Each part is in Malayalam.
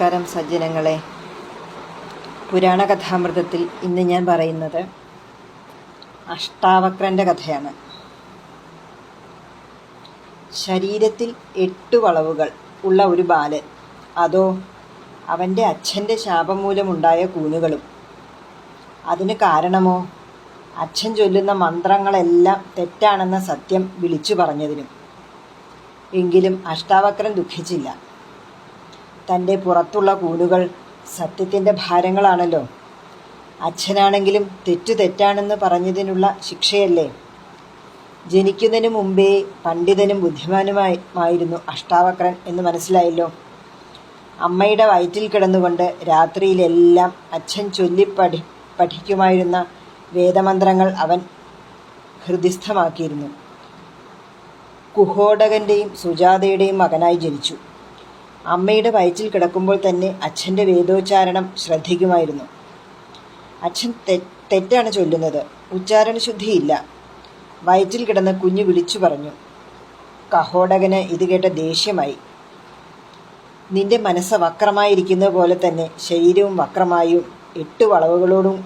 നമസ്കാരം സജ്ജനങ്ങളെ. പുരാണ കഥാമൃതത്തിൽ ഇന്ന് ഞാൻ പറയുന്നത് അഷ്ടാവക്രന്റെ കഥയാണ്. ശരീരത്തിൽ എട്ട് വളവുകൾ ഉള്ള ഒരു ബാലൻ അതോ അവന്റെ അച്ഛന്റെ ശാപം മൂലമുണ്ടായ കൂനുകളും. അതിന് കാരണമോ? അച്ഛൻ ചൊല്ലുന്ന മന്ത്രങ്ങളെല്ലാം തെറ്റാണെന്ന സത്യം വിളിച്ചു പറഞ്ഞതിനും. എങ്കിലും അഷ്ടാവക്രൻ ദുഃഖിച്ചില്ല. തന്റെ പുറത്തുള്ള കൂലുകൾ സത്യത്തിന്റെ ഭാരങ്ങളാണല്ലോ. അച്ഛനാണെങ്കിലും തെറ്റു തെറ്റാണെന്ന് പറഞ്ഞതിനുള്ള ശിക്ഷയല്ലേ? ജനിക്കുന്നതിന് മുമ്പേ പണ്ഡിതനും ബുദ്ധിമാനുമായിരുന്നു അഷ്ടാവക്രൻ എന്ന് മനസ്സിലായല്ലോ. അമ്മയുടെ വയറ്റിൽ കിടന്നുകൊണ്ട് രാത്രിയിലെല്ലാം അച്ഛൻ ചൊല്ലി പഠി പഠിക്കുമായിരുന്ന വേദമന്ത്രങ്ങൾ അവൻ ഹൃദിസ്ഥമാക്കിയിരുന്നു. കുഹോടകന്റെയും സുജാതയുടെയും മകനായി ജനിച്ചു. അമ്മയുടെ വയറ്റിൽ കിടക്കുമ്പോൾ തന്നെ അച്ഛന്റെ വേദോച്ചാരണം ശ്രദ്ധിക്കുമായിരുന്നു. അച്ഛൻ തെറ്റാണ് ചൊല്ലുന്നത്. ഉച്ചാരണ ശുദ്ധിയില്ല വയറ്റിൽ കിടന്ന് കുഞ്ഞു വിളിച്ചു പറഞ്ഞു കഹോടകന് ഇത് കേട്ട ദേഷ്യമായി. നിന്റെ മനസ്സ് വക്രമായിരിക്കുന്ന പോലെ തന്നെ ശരീരവും വക്രമായും എട്ട് വളവുകളോടും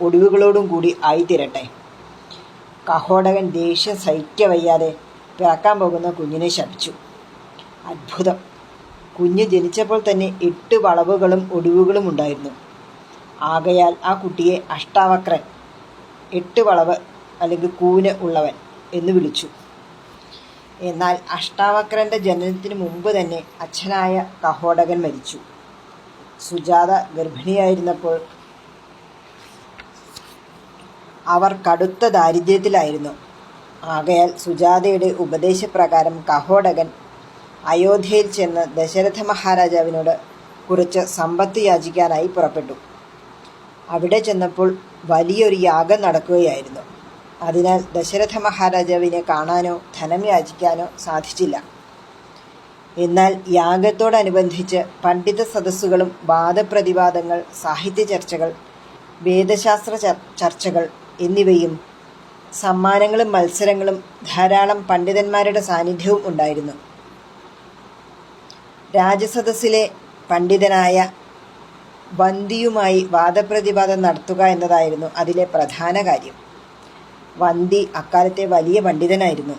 ഒടിവുകളോടും കൂടി ആയിത്തീരട്ടെ. കഹോടകൻ ദേഷ്യം സഹിക്കവയ്യാതെ പിറക്കാൻ പോകുന്ന കുഞ്ഞിനെ ശപിച്ചു. അത്ഭുതം. കുഞ്ഞ് ജനിച്ചപ്പോൾ തന്നെ എട്ട് വളവുകളും ഒടിവുകളും ഉണ്ടായിരുന്നു. ആകയാൽ ആ കുട്ടിയെ അഷ്ടാവക്രൻ എട്ട് വളവ് അല്ലെങ്കിൽ കൂന് ഉള്ളവൻ എന്ന് വിളിച്ചു. എന്നാൽ അഷ്ടാവക്രന്റെ ജനനത്തിന് മുമ്പ് തന്നെ അച്ഛനായ കഹോടകൻ മരിച്ചു. സുജാത ഗർഭിണിയായിരുന്നപ്പോൾ അവർ കടുത്ത ദാരിദ്ര്യത്തിലായിരുന്നു. ആകയാൽ സുജാതയുടെ ഉപദേശപ്രകാരം കഹോടകൻ അയോധ്യയിൽ ചെന്ന് ദശരഥ മഹാരാജാവിനോട് കുറച്ച് സമ്പത്ത് യാചിക്കാനായി പുറപ്പെട്ടു. അവിടെ ചെന്നപ്പോൾ വലിയൊരു യാഗം നടക്കുകയായിരുന്നു. അതിനാൽ ദശരഥ മഹാരാജാവിനെ കാണാനോ ധനം യാചിക്കാനോ സാധിച്ചില്ല. എന്നാൽ യാഗത്തോടനുബന്ധിച്ച് പണ്ഡിത സദസ്സുകളും വാദപ്രതിവാദങ്ങൾ സാഹിത്യ ചർച്ചകൾ വേദശാസ്ത്ര ചർച്ചകൾ എന്നിവയും സമ്മാനങ്ങളും മത്സരങ്ങളും ധാരാളം പണ്ഡിതന്മാരുടെ സാന്നിധ്യവും ഉണ്ടായിരുന്നു. രാജസദസ്സിലെ പണ്ഡിതനായ വന്തിയുമായി വാദപ്രതിവാദം നടത്തുക എന്നതായിരുന്നു അതിലെ പ്രധാന കാര്യം. വന്തി അക്കാലത്തെ വലിയ പണ്ഡിതനായിരുന്നു.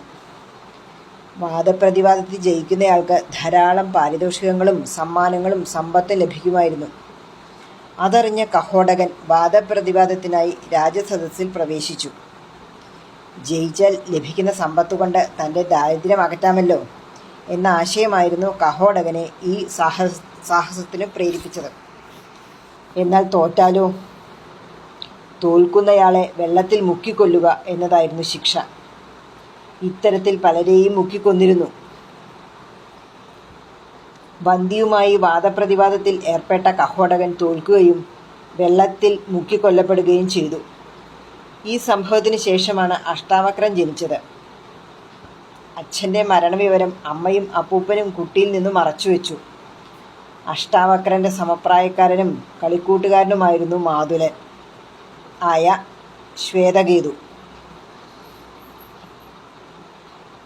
വാദപ്രതിവാദത്തിൽ ജയിക്കുന്നയാൾക്ക് ധാരാളം പാരിതോഷികങ്ങളും സമ്മാനങ്ങളും സമ്പത്തും ലഭിക്കുമായിരുന്നു. അതറിഞ്ഞ കഹോടകൻ വാദപ്രതിവാദത്തിനായി രാജസദസ്സിൽ പ്രവേശിച്ചു. ജയിച്ചാൽ ലഭിക്കുന്ന സമ്പത്തുകൊണ്ട് തന്റെ ദാരിദ്ര്യം അകറ്റാമല്ലോ. എന്ന ആശയമായിരുന്നു കഹോടകനെ ഈ സാഹസ സാഹസത്തിന് പ്രേരിപ്പിച്ചത്. എന്നാൽ തോറ്റാലോ? തോൽക്കുന്നയാളെ വെള്ളത്തിൽ മുക്കിക്കൊല്ലുക എന്നതായിരുന്നു ശിക്ഷ. ഇത്തരത്തിൽ പലരെയും മുക്കിക്കൊന്നിരുന്നു. ബന്ദിയുമായി വാദപ്രതിവാദത്തിൽ ഏർപ്പെട്ട കഹോടകൻ തോൽക്കുകയും വെള്ളത്തിൽ മുക്കിക്കൊല്ലപ്പെടുകയും ചെയ്തു. ഈ സംഭവത്തിന് ശേഷമാണ് അഷ്ടാവക്രം ജനിച്ചത്. അച്ഛന്റെ മരണവിവരം അമ്മയും അപ്പൂപ്പനും കുട്ടിയിൽ നിന്നും മറച്ചുവെച്ചു അഷ്ടാവക്രന്റെ സമപ്രായക്കാരനും കളിക്കൂട്ടുകാരനുമായിരുന്നു മാതുലൻ. ആയ ശ്വേതകേതു.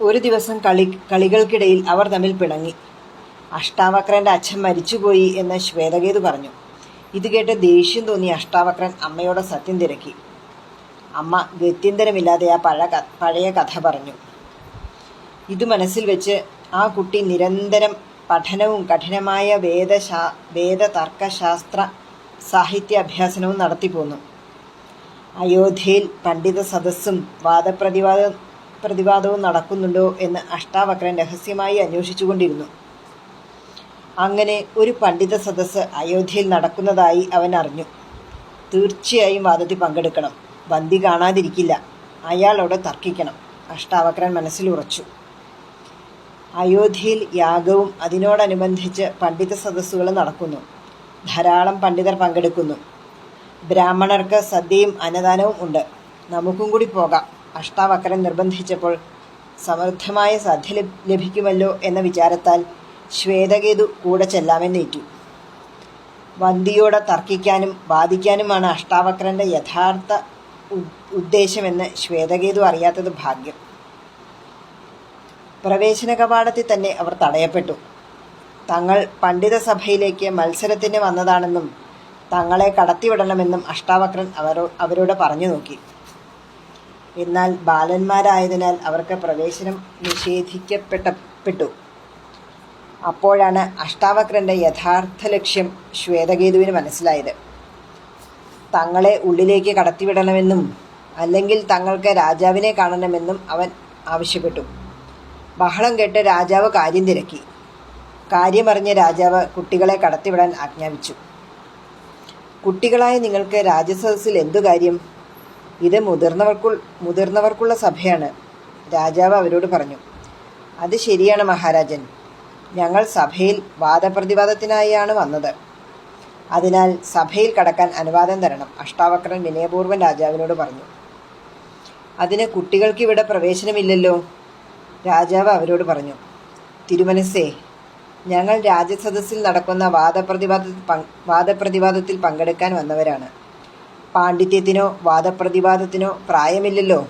ഒരു ദിവസം കളി കളികൾക്കിടയിൽ അവർ തമ്മിൽ പിണങ്ങി. അഷ്ടാവക്രന്റെ അച്ഛൻ മരിച്ചുപോയി എന്ന് ശ്വേതകേതു പറഞ്ഞു. ഇത് കേട്ട് ദേഷ്യം തോന്നി അഷ്ടാവക്രൻ അമ്മയോട് സത്യം തിരക്കി. അമ്മ ഗത്യന്തരമില്ലാതെ ആ പഴ പഴയ കഥ പറഞ്ഞു. ഇത് മനസ്സിൽ വെച്ച് ആ കുട്ടി നിരന്തരം പഠനവും കഠിനമായ വേദശാ വേദതർക്കശാസ്ത്ര സാഹിത്യ അഭ്യാസനവും നടത്തിപ്പോന്നു അയോധ്യയിൽ പണ്ഡിത സദസ്സും വാദപ്രതിവാദ പ്രതിവാദവും നടക്കുന്നുണ്ടോ എന്ന് അഷ്ടാവക്രൻ രഹസ്യമായി അന്വേഷിച്ചുകൊണ്ടിരുന്നു. അങ്ങനെ ഒരു പണ്ഡിത സദസ്സ് അയോധ്യയിൽ നടക്കുന്നതായി അവൻ അറിഞ്ഞു. തീർച്ചയായും വാദത്തിൽ പങ്കെടുക്കണം. ബന്ദി കാണാതിരിക്കില്ല. അയാളോട് തർക്കിക്കണം. അഷ്ടാവക്രൻ മനസ്സിലുറച്ചു അയോധ്യയിൽ യാഗവും അതിനോടനുബന്ധിച്ച് പണ്ഡിത സദസ്സുകൾ നടക്കുന്നു. ധാരാളം പണ്ഡിതർ പങ്കെടുക്കുന്നു. ബ്രാഹ്മണർക്ക് സദ്യയും അന്നദാനവും ഉണ്ട്. നമുക്കും കൂടി പോകാം. അഷ്ടാവക്രൻ നിർബന്ധിച്ചപ്പോൾ സമൃദ്ധമായ സദ്യ ലഭിക്കുമല്ലോ എന്ന വിചാരത്താൽ ശ്വേതകേതു കൂടെ ചെല്ലാമെന്നേറ്റു വന്തിയോടെ തർക്കിക്കാനും വാദിക്കാനുമാണ് അഷ്ടാവക്രന്റെ യഥാർത്ഥ ഉദ്ദേശമെന്ന് ശ്വേതകേതു അറിയാത്തത് ഭാഗ്യം. പ്രവേശന കവാടത്തിൽ തന്നെ അവർ തടയപ്പെട്ടു. തങ്ങൾ പണ്ഡിത സഭയിലേക്ക് മത്സരത്തിന് വന്നതാണെന്നും തങ്ങളെ കടത്തിവിടണമെന്നും അഷ്ടാവക്രൻ അവരോ അവരോട് പറഞ്ഞു നോക്കി. എന്നാൽ ബാലന്മാരായതിനാൽ അവർക്ക് പ്രവേശനം നിഷേധിക്കപ്പെട്ടപ്പെട്ടു. അപ്പോഴാണ് അഷ്ടാവക്രന്റെ യഥാർത്ഥ ലക്ഷ്യം ശ്വേതകേതുവിന് മനസ്സിലായത്. തങ്ങളെ ഉള്ളിലേക്ക് കടത്തിവിടണമെന്നും അല്ലെങ്കിൽ തങ്ങൾക്ക് രാജാവിനെ കാണണമെന്നും അവൻ ആവശ്യപ്പെട്ടു. ബഹളം കേട്ട് രാജാവ് കാര്യം തിരക്കി. കാര്യമറിഞ്ഞ രാജാവ് കുട്ടികളെ കടത്തിവിടാൻ ആജ്ഞാപിച്ചു. കുട്ടികളായ നിങ്ങൾക്ക് രാജസദസ്സിൽ എന്തു കാര്യം? ഇത് മുതിർന്നവർക്കു മുതിർന്നവർക്കുള്ള സഭയാണ് രാജാവ് അവരോട് പറഞ്ഞു. അത് ശരിയാണ് മഹാരാജൻ. ഞങ്ങൾ സഭയിൽ വാദപ്രതിവാദത്തിനായാണ് വന്നത്. അതിനാൽ സഭയിൽ കടക്കാൻ അനുവാദം തരണം അഷ്ടാവക്രൻ വിനയപൂർവം രാജാവിനോട് പറഞ്ഞു. അതിന് കുട്ടികൾക്ക് ഇവിടെ പ്രവേശനമില്ലല്ലോ? രാജാവ് അവരോട് പറഞ്ഞു തിരുമനസ്സേ ഞങ്ങൾ രാജസദസ്സിൽ നടക്കുന്ന വാദപ്രതിവാദ വാദപ്രതിവാദത്തിൽ പങ്കെടുക്കാൻ വന്നവരാണ്. പാണ്ഡിത്യത്തിനോ വാദപ്രതിവാദത്തിനോ പ്രായമില്ലല്ലോ.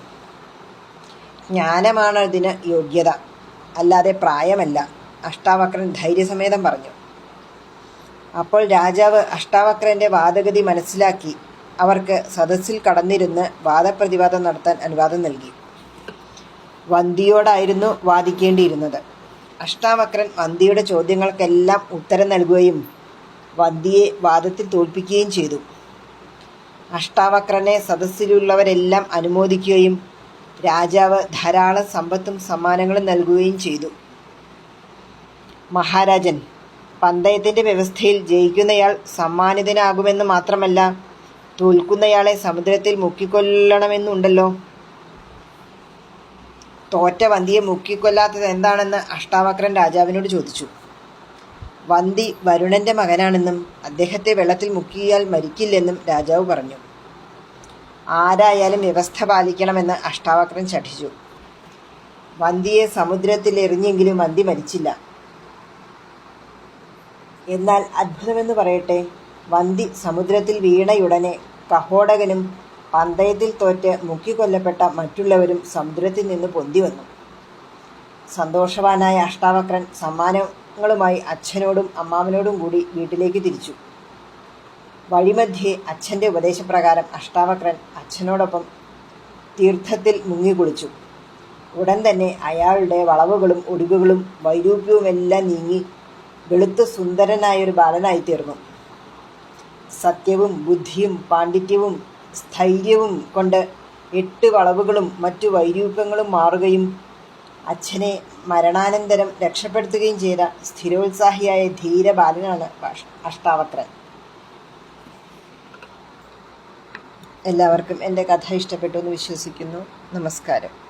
ജ്ഞാനമാണ് അതിന് യോഗ്യത. അല്ലാതെ പ്രായമല്ല അഷ്ടാവക്രൻ ധൈര്യസമേതം പറഞ്ഞു. അപ്പോൾ രാജാവ് അഷ്ടാവക്രന്റെ വാദഗതി മനസ്സിലാക്കി. അവർക്ക് സദസ്സിൽ കടന്നിരുന്ന് വാദപ്രതിവാദം നടത്താൻ അനുവാദം നൽകി. വന്തിയോടായിരുന്നു വാദിക്കേണ്ടിയിരുന്നത്. അഷ്ടാവക്രൻ വന്തിയുടെ ചോദ്യങ്ങൾക്കെല്ലാം ഉത്തരം നൽകുകയും വന്തിയെ വാദത്തിൽ തോൽപ്പിക്കുകയും ചെയ്തു. അഷ്ടാവക്രനെ സദസ്സിലുള്ളവരെല്ലാം അനുമോദിക്കുകയും രാജാവ് ധാരാളം സമ്പത്തും സമ്മാനങ്ങളും നൽകുകയും ചെയ്തു. മഹാരാജൻ പന്തയത്തിന്റെ വ്യവസ്ഥയിൽ ജയിക്കുന്നയാൾ സമ്മാനിതനാകുമെന്ന് മാത്രമല്ല തോൽക്കുന്നയാളെ സമുദ്രത്തിൽ മുക്കിക്കൊല്ലണമെന്നുണ്ടല്ലോ. തോറ്റ വന്തിയെ മുക്കിക്കൊല്ലാത്തത് എന്താണെന്ന് അഷ്ടാവക്രൻ രാജാവിനോട് ചോദിച്ചു. വന്തി വരുണന്റെ മകനാണെന്നും അദ്ദേഹത്തെ വെള്ളത്തിൽ മുക്കിയാൽ മരിക്കില്ലെന്നും രാജാവ് പറഞ്ഞു. ആരായാലും വ്യവസ്ഥ പാലിക്കണമെന്ന് അഷ്ടാവക്രൻ ശഠിച്ചു. വന്തിയെ സമുദ്രത്തിൽ എറിഞ്ഞെങ്കിലും വന്തി മരിച്ചില്ല. എന്നാൽ അത്ഭുതമെന്ന് പറയട്ടെ വന്തി സമുദ്രത്തിൽ വീണയുടനെ കഹോടകനും പന്തയത്തിൽ തോറ്റ് മുക്കിക്കൊല്ലപ്പെട്ട മറ്റുള്ളവരും സമുദ്രത്തിൽ നിന്ന് പൊന്തി വന്നു. സന്തോഷവാനായ അഷ്ടാവക്രൻ സമ്മാനങ്ങളുമായി അച്ഛനോടും അമ്മാവനോടും കൂടി വീട്ടിലേക്ക് തിരിച്ചു. വഴിമധ്യേ അച്ഛന്റെ ഉപദേശപ്രകാരം അഷ്ടാവക്രൻ അച്ഛനോടൊപ്പം തീർത്ഥത്തിൽ മുങ്ങിക്കുളിച്ചു ഉടൻ തന്നെ അയാളുടെ വളവുകളും ഒടിവുകളും വൈരൂപ്യവുമെല്ലാം നീങ്ങി വെളുത്ത് സുന്ദരനായൊരു ബാലനായി തീർന്നു സത്യവും ബുദ്ധിയും പാണ്ഡിത്യവും സ്ഥൈര്യവും കൊണ്ട് എട്ട് വളവുകളും മറ്റു വൈരൂപ്യങ്ങളും മാറുകയും അച്ഛനെ മരണാനന്തരം രക്ഷപ്പെടുത്തുകയും ചെയ്ത സ്ഥിരോത്സാഹിയായ ധീര ബാലനാണ് അഷ്ടാവക്രൻ എല്ലാവർക്കും എന്റെ കഥ ഇഷ്ടപ്പെട്ടു എന്ന് വിശ്വസിക്കുന്നു. നമസ്കാരം.